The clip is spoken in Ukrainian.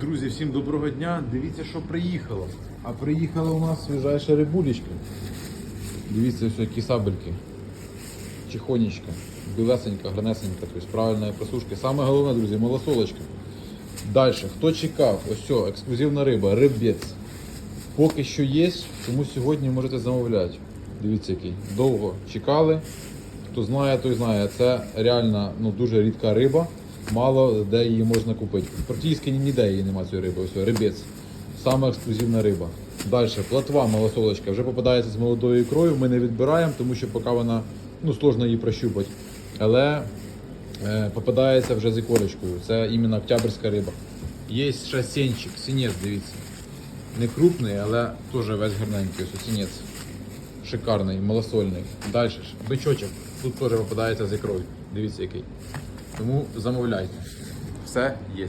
Друзі, всім доброго дня. Дивіться, що приїхало. А приїхала у нас свіжайша рибулечка. Дивіться, все, які сабельки. Чехонечка. Білесенька, гранесенька, тобто правильна просушка. Саме головне, друзі, малосолочка. Далі, хто чекав, ось все, ексклюзивна риба, рибець. Поки що є, тому сьогодні можете замовляти. Дивіться, який. Довго чекали. Хто знає, той знає. Це реально ну, дуже рідка риба. Мало де її можна купити. Практично ніде її немає цієї риби. Ось рибець. Саме ексклюзивна риба. Далі, платва малосолочка вже попадається з молодою ікрою. Ми не відбираємо, тому що поки вона ну, сложно її прощупати. Але е, попадається вже з ікорочкою. Це іменно октябрьська риба. Є ще сенчик, сінець, дивіться. Не крупний, але теж весь гарненький. Ось сінець. Шикарний, малосольний. Далі ж, бичочок. Тут теж попадається з ікрою. Дивіться який. Тому замовляйте. Все є.